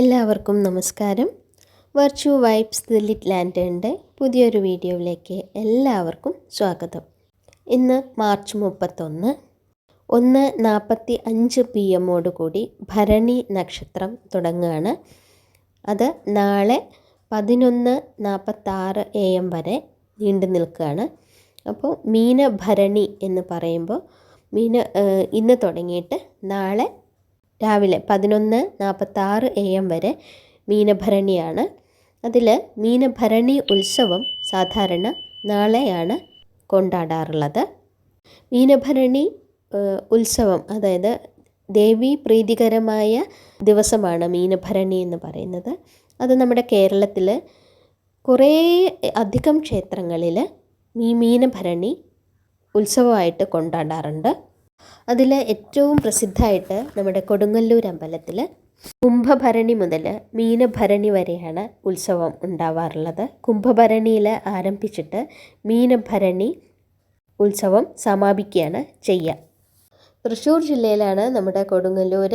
എല്ലാവർക്കും നമസ്കാരം. വെർച്വ വൈബ്സ് ദി ലിറ്റ് ലാൻഡേണിന്റെ പുതിയൊരു വീഡിയോയിലേക്ക് എല്ലാവർക്കും സ്വാഗതം. ഇന്ന് മാർച്ച് മുപ്പത്തൊന്ന്. ഒന്ന് നാൽപ്പത്തി അഞ്ച് പി എമ്മോട് കൂടി ഭരണി നക്ഷത്രം തുടങ്ങുകയാണ്. അത് നാളെ പതിനൊന്ന് നാൽപ്പത്താറ് എ എം വരെ നീണ്ടു നിൽക്കുകയാണ്. അപ്പോൾ മീനഭരണി എന്ന് പറയുമ്പോൾ മീന ഇന്ന് തുടങ്ങിയിട്ട് നാളെ രാവിലെ പതിനൊന്ന് നാൽപ്പത്താറ് എ എം വരെ മീനഭരണിയാണ്. അതിൽ മീനഭരണി ഉത്സവം സാധാരണ നാളെയാണ് കൊണ്ടാടാറുള്ളത്. മീനഭരണി ഉത്സവം അതായത് ദേവി പ്രീതികരമായ ദിവസമാണ് മീനഭരണി എന്ന് പറയുന്നത്. അത് നമ്മുടെ കേരളത്തിൽ കുറേ അധികം ക്ഷേത്രങ്ങളിൽ ഈ മീനഭരണി ഉത്സവമായിട്ട് കൊണ്ടാടാറുണ്ട്. അതിൽ ഏറ്റവും പ്രസിദ്ധമായിട്ട് നമ്മുടെ കൊടുങ്ങല്ലൂർ അമ്പലത്തിൽ കുംഭഭരണി മുതൽ മീനഭരണി വരെയാണ് ഉത്സവം ഉണ്ടാവാറുള്ളത്. കുംഭഭരണിയിൽ ആരംഭിച്ചിട്ട് മീനഭരണി ഉത്സവം സമാപിക്കുകയാണ് ചെയ്യുക. തൃശ്ശൂർ ജില്ലയിലാണ് നമ്മുടെ കൊടുങ്ങല്ലൂർ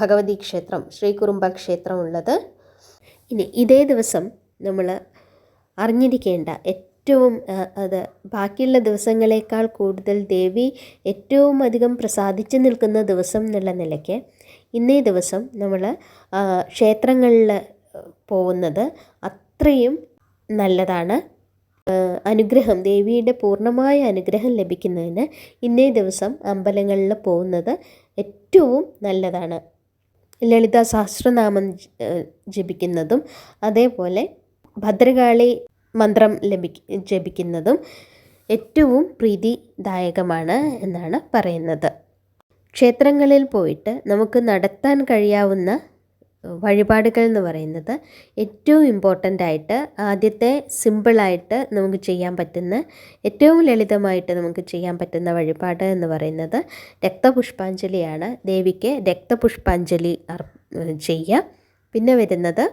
ഭഗവതി ക്ഷേത്രം ശ്രീ കുറുമ്പ ക്ഷേത്രം ഉള്ളത് ഇനി ഇതേ ദിവസം നമ്മൾ അറിഞ്ഞിരിക്കേണ്ട ഏറ്റവും അത് ബാക്കിയുള്ള ദിവസങ്ങളേക്കാൾ കൂടുതൽ ദേവി ഏറ്റവും അധികം പ്രസാദിച്ച് നിൽക്കുന്ന ദിവസം എന്നുള്ള നിലയ്ക്ക് ഇന്നേ ദിവസം നമ്മൾ ക്ഷേത്രങ്ങളിൽ പോകുന്നത് അത്രയും നല്ലതാണ്. അനുഗ്രഹം ദേവിയുടെ പൂർണമായ അനുഗ്രഹം ലഭിക്കുന്നതിന് ഇന്നേ ദിവസം അമ്പലങ്ങളിൽ പോകുന്നത് ഏറ്റവും നല്ലതാണ്. ലളിത സഹസ്രനാമം ജപിക്കുന്നതും അതേപോലെ ഭദ്രകാളി മന്ത്രം ലഭി ജപിക്കുന്നതും ഏറ്റവും പ്രീതിദായകമാണ് എന്നാണ് പറയുന്നത്. ക്ഷേത്രങ്ങളിൽ പോയിട്ട് നമുക്ക് നടത്താൻ കഴിയാവുന്ന വഴിപാടുകൾ എന്ന് പറയുന്നത് ഏറ്റവും ഇമ്പോർട്ടന്റ് ആയിട്ട് ആദ്യത്തെ സിമ്പിളായിട്ട് നമുക്ക് ചെയ്യാൻ പറ്റുന്ന ഏറ്റവും ലളിതമായിട്ട് നമുക്ക് ചെയ്യാൻ പറ്റുന്ന വഴിപാട് എന്ന് പറയുന്നത് രക്തപുഷ്പാഞ്ജലിയാണ്. ദേവിക്ക് രക്തപുഷ്പാഞ്ജലി ചെയ്യുക. പിന്നെ വരുന്നത്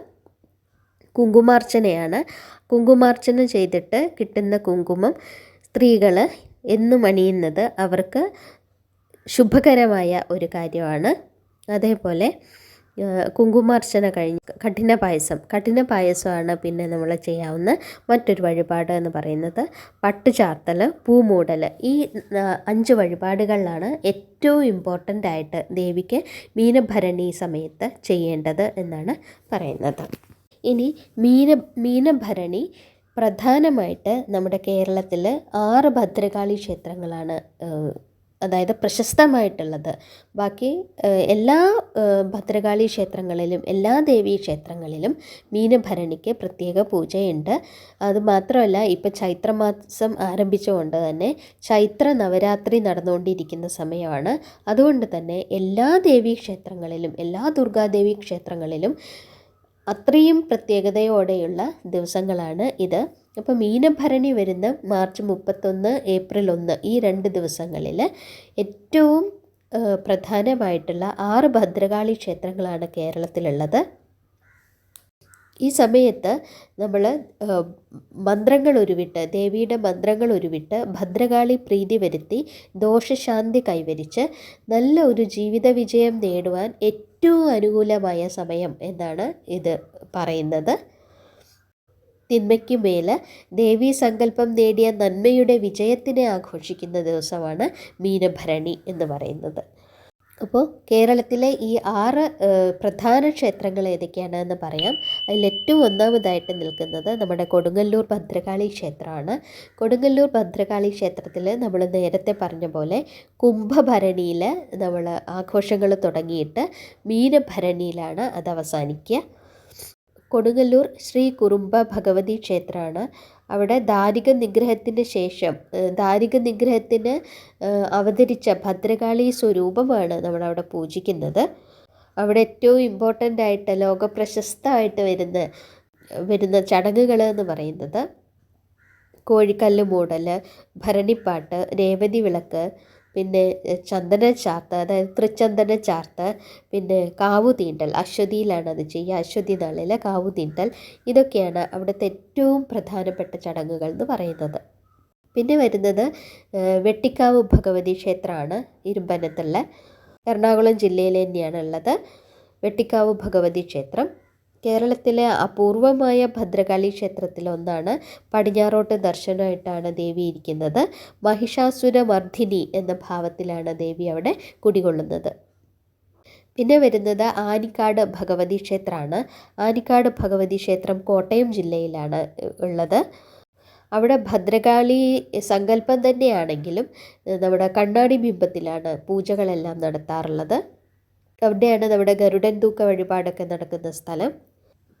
കുങ്കുമാർച്ചനയാണ്. കുങ്കുമാർച്ചന ചെയ്തിട്ട് കിട്ടുന്ന കുങ്കുമം സ്ത്രീകൾ എന്നും അണിയുന്നത് അവർക്ക് ശുഭകരമായ ഒരു കാര്യമാണ്. അതേപോലെ കുങ്കുമാർച്ചന കഴിഞ്ഞ് കഠിന പായസം. കഠിന പായസമാണ് പിന്നെ നമ്മൾ ചെയ്യാവുന്ന മറ്റൊരു വഴിപാട് എന്ന് പറയുന്നത് പട്ടുചാർത്തൽ പൂമൂടൽ ഈ അഞ്ച് വഴിപാടുകളിലാണ് ഏറ്റവും ഇമ്പോർട്ടന്റ് ആയിട്ട് ദേവിക്ക് മീനഭരണി സമയത്ത് ചെയ്യേണ്ടത് എന്നാണ് പറയുന്നത്. ഇനി മീന മീനഭരണി പ്രധാനമായിട്ട് നമ്മുടെ കേരളത്തിൽ ആറ് ഭദ്രകാളി ക്ഷേത്രങ്ങളാണ് അതായത് പ്രശസ്തമായിട്ടുള്ളത്. ബാക്കി എല്ലാ ഭദ്രകാളി ക്ഷേത്രങ്ങളിലും എല്ലാ ദേവീ ക്ഷേത്രങ്ങളിലും മീനഭരണിക്ക് പ്രത്യേക പൂജയുണ്ട്. അത് മാത്രമല്ല ഇപ്പം ചൈത്രമാസം ആരംഭിച്ചുകൊണ്ട് തന്നെ ചൈത്ര നവരാത്രി നടന്നുകൊണ്ടിരിക്കുന്ന സമയമാണ്. അതുകൊണ്ട് തന്നെ എല്ലാ ദേവീ ക്ഷേത്രങ്ങളിലും എല്ലാ ദുർഗാദേവി ക്ഷേത്രങ്ങളിലും അത്രയും പ്രത്യേകതയോടെയുള്ള ദിവസങ്ങളാണ് ഇത്. അപ്പോൾ മീനഭരണി വരുന്ന മാർച്ച് മുപ്പത്തൊന്ന് ഏപ്രിൽ ഒന്ന് ഈ രണ്ട് ദിവസങ്ങളിൽ ഏറ്റവും പ്രധാനമായിട്ടുള്ള ആറ് ഭദ്രകാളി ക്ഷേത്രങ്ങളാണ് കേരളത്തിലുള്ളത്. ഈ സമയത്ത് നമ്മൾ മന്ത്രങ്ങൾ ഉരുവിട്ട് ദേവിയുടെ മന്ത്രങ്ങൾ ഉരുവിട്ട് ഭദ്രകാളി പ്രീതി വരുത്തി ദോഷശാന്തി കൈവരിച്ച് നല്ല ഒരു ജീവിത വിജയം നേടുവാൻ ഏറ്റവും അനുകൂലമായ സമയം എന്നാണ് ഇത് പറയുന്നത്. തിന്മയ്ക്ക് മേൽ ദേവീ സങ്കല്പം നേടിയ നന്മയുടെ വിജയത്തിനെ ആഘോഷിക്കുന്ന ദിവസമാണ് മീനഭരണി എന്ന് പറയുന്നത്. അപ്പോൾ കേരളത്തിലെ ഈ ആറ് പ്രധാന ക്ഷേത്രങ്ങൾ ഏതൊക്കെയാണെന്ന് പറയാം. അതിൽ ഏറ്റവും ഒന്നാമതായിട്ട് നിൽക്കുന്നത് നമ്മുടെ കൊടുങ്ങല്ലൂർ ഭദ്രകാളി ക്ഷേത്രമാണ്. കൊടുങ്ങല്ലൂർ ഭദ്രകാളി ക്ഷേത്രത്തിൽ നമ്മൾ നേരത്തെ പറഞ്ഞ പോലെ കുംഭഭരണിയിൽ നമ്മൾ ആഘോഷങ്ങൾ തുടങ്ങിയിട്ട് മീനഭരണിയിലാണ് അത് അവസാനിക്കുക. കൊടുങ്ങല്ലൂർ ശ്രീ കുറുമ്പ ഭഗവതി ക്ഷേത്രമാണ്. അവിടെ ദാരിക നിഗ്രഹത്തിന് ശേഷം ദാരിക നിഗ്രഹത്തിന് അവതരിച്ച ഭദ്രകാളി സ്വരൂപമാണ് നമ്മളവിടെ പൂജിക്കുന്നത്. അവിടെ ഏറ്റവും ഇമ്പോർട്ടന്റ് ആയിട്ട് ലോക പ്രശസ്തമായിട്ട് വരുന്ന വരുന്ന ചടങ്ങുകൾ എന്ന് പറയുന്നത് കോഴിക്കല്ല് മൂടൽ ഭരണിപ്പാട്ട് രേവതി വിളക്ക് പിന്നെ ചന്ദന ചാർത്ത് അതായത് തൃച്ചന്ദന ചാർത്ത് പിന്നെ കാവു തീണ്ടൽ അശ്വതിയിലാണ് അത് ചെയ്യുക. അശ്വതി നാളിൽ കാവു തീണ്ടൽ. ഇതൊക്കെയാണ് അവിടുത്തെ ഏറ്റവും പ്രധാനപ്പെട്ട ചടങ്ങുകൾ എന്ന് പറയുന്നത്. പിന്നെ വരുന്നത് വെട്ടിക്കാവ് ഭഗവതി ക്ഷേത്രമാണ് ഇരുമ്പനത്തുള്ള എറണാകുളം ജില്ലയിൽ തന്നെയാണ് ഉള്ളത്. വെട്ടിക്കാവ് ഭഗവതി ക്ഷേത്രം. കേരളത്തിലെ അപൂർവമായ ഭദ്രകാളി ക്ഷേത്രത്തിലൊന്നാണ് പടിഞ്ഞാറോട്ട് ദർശനമായിട്ടാണ് ദേവി ഇരിക്കുന്നത്. മഹിഷാസുര മർദ്ദിനി എന്ന ഭാവത്തിലാണ് ദേവി അവിടെ കുടികൊള്ളുന്നത്. പിന്നെ വരുന്നത് ആനിക്കാട് ഭഗവതി ക്ഷേത്രമാണ്. ആനിക്കാട് ഭഗവതി ക്ഷേത്രം കോട്ടയം ജില്ലയിലാണ് ഉള്ളത്. അവിടെ ഭദ്രകാളി സങ്കല്പം തന്നെയാണെങ്കിലും നമ്മുടെ കണ്ണാടി ബിംബത്തിലാണ് പൂജകളെല്ലാം നടത്താറുള്ളത്. അവിടെയാണ് നമ്മുടെ ഗരുഡൻ തൂക്ക വഴിപാടൊക്കെ നടക്കുന്ന സ്ഥലം.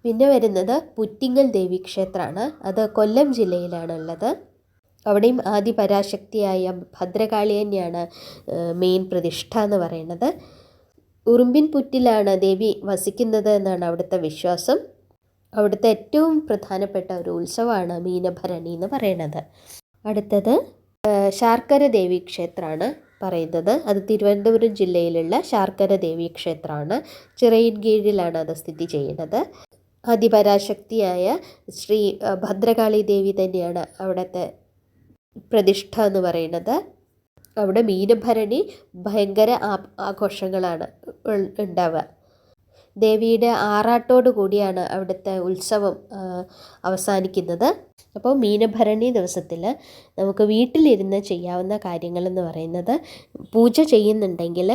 പിന്നെ വരുന്നത് പുറ്റിങ്ങൽ ദേവി ക്ഷേത്രമാണ്. അത് കൊല്ലം ജില്ലയിലാണുള്ളത്. അവിടെയും ആദ്യ പരാശക്തിയായ ഭദ്രകാളി തന്നെയാണ് മെയിൻ പ്രതിഷ്ഠ എന്ന് പറയുന്നത്. ഉറുമ്പിൻ പുറ്റിലാണ് ദേവി വസിക്കുന്നത് എന്നാണ് അവിടുത്തെ വിശ്വാസം. അവിടുത്തെ ഏറ്റവും പ്രധാനപ്പെട്ട ഒരു ഉത്സവമാണ് മീനഭരണി എന്ന് പറയുന്നത്. അടുത്തത് ശാർക്കര ദേവി ക്ഷേത്രമാണ് പറയുന്നത്. അത് തിരുവനന്തപുരം ജില്ലയിലുള്ള ശാർക്കര ദേവി ക്ഷേത്രമാണ് ചിറയിൻകീഴിലാണ് അത് സ്ഥിതി ചെയ്യുന്നത്. അതിപരാശക്തിയായ ശ്രീ ഭദ്രകാളി ദേവി തന്നെയാണ് അവിടുത്തെ പ്രതിഷ്ഠ എന്ന് പറയുന്നത്. അവിടെ മീനഭരണി ഭയങ്കര ആഘോഷങ്ങളാണ് ഉണ്ടാവുക. ദേവിയുടെ ആറാട്ടോടു കൂടിയാണ് അവിടുത്തെ ഉത്സവം അവസാനിക്കുന്നത്. അപ്പോൾ മീനഭരണി ദിവസത്തിൽ നമുക്ക് വീട്ടിലിരുന്ന് ചെയ്യാവുന്ന കാര്യങ്ങളെന്ന് പറയുന്നത് പൂജ ചെയ്യുന്നുണ്ടെങ്കിൽ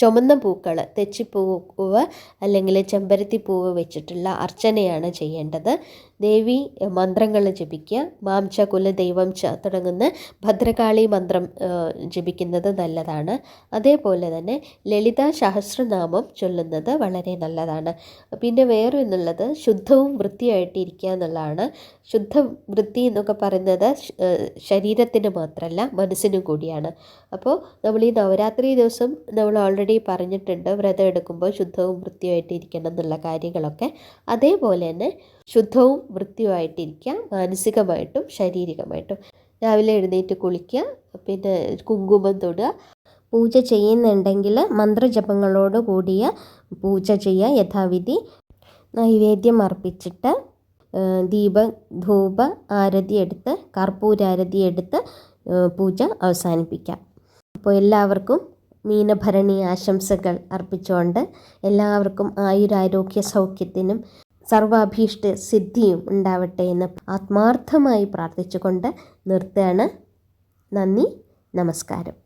ചുമന്ന പൂക്കൾ തെച്ചിപ്പൂവ് അല്ലെങ്കിൽ ചെമ്പരത്തി പൂവ് വെച്ചിട്ടുള്ള അർച്ചനയാണ് ചെയ്യേണ്ടത്. ദേവി മന്ത്രങ്ങൾ ജപിക്കുക. മാംച കുലദൈവം ച തുടങ്ങുന്ന ഭദ്രകാളി മന്ത്രം ജപിക്കുന്നത് നല്ലതാണ്. അതേപോലെ തന്നെ ലളിത സഹസ്രനാമം ചൊല്ലുന്നത് വളരെ നല്ലതാണ്. പിന്നെ വേറെ എന്നുള്ളത് ശുദ്ധവും വൃത്തിയായിട്ടിരിക്കുക എന്നുള്ളതാണ്. ശുദ്ധ വൃത്തി എന്നൊക്കെ പറയുന്നത് ശരീരത്തിന് മാത്രമല്ല മനസ്സിനും കൂടിയാണ്. അപ്പോൾ നമ്മൾ ഈ നവരാത്രി ദിവസം നമ്മൾ ഓൾറെഡി പറഞ്ഞിട്ടുണ്ട്. വ്രതം എടുക്കുമ്പോൾ ശുദ്ധവും വൃത്തിയായിട്ടിരിക്കണം എന്നുള്ള കാര്യങ്ങളൊക്കെ. അതേപോലെ തന്നെ ശുദ്ധവും വൃത്തിയുമായിട്ടിരിക്കുക മാനസികമായിട്ടും ശാരീരികമായിട്ടും. രാവിലെ എഴുന്നേറ്റ് കുളിക്കുക പിന്നെ കുങ്കുമം തൊടുക പൂജ ചെയ്യുന്നുണ്ടെങ്കിൽ മന്ത്രജപങ്ങളോട് കൂടിയ പൂജ ചെയ്യുക യഥാവിധി. നൈവേദ്യം അർപ്പിച്ചിട്ട് ദീപ ധൂപ ആരതി എടുത്ത് കർപ്പൂരാരതി എടുത്ത് പൂജ അവസാനിപ്പിക്കാം. അപ്പോൾ എല്ലാവർക്കും മീനഭരണി ആശംസകൾ അർപ്പിച്ചുകൊണ്ട് എല്ലാവർക്കും ആയുരാരോഗ്യ സൗഖ്യത്തിനും സർവാഭീഷ്ട സിദ്ധിയും ഉണ്ടാവട്ടെ എന്ന് ആത്മാർത്ഥമായി പ്രാർത്ഥിച്ചുകൊണ്ട് നിർത്തുകയാണ്. നന്ദി നമസ്കാരം.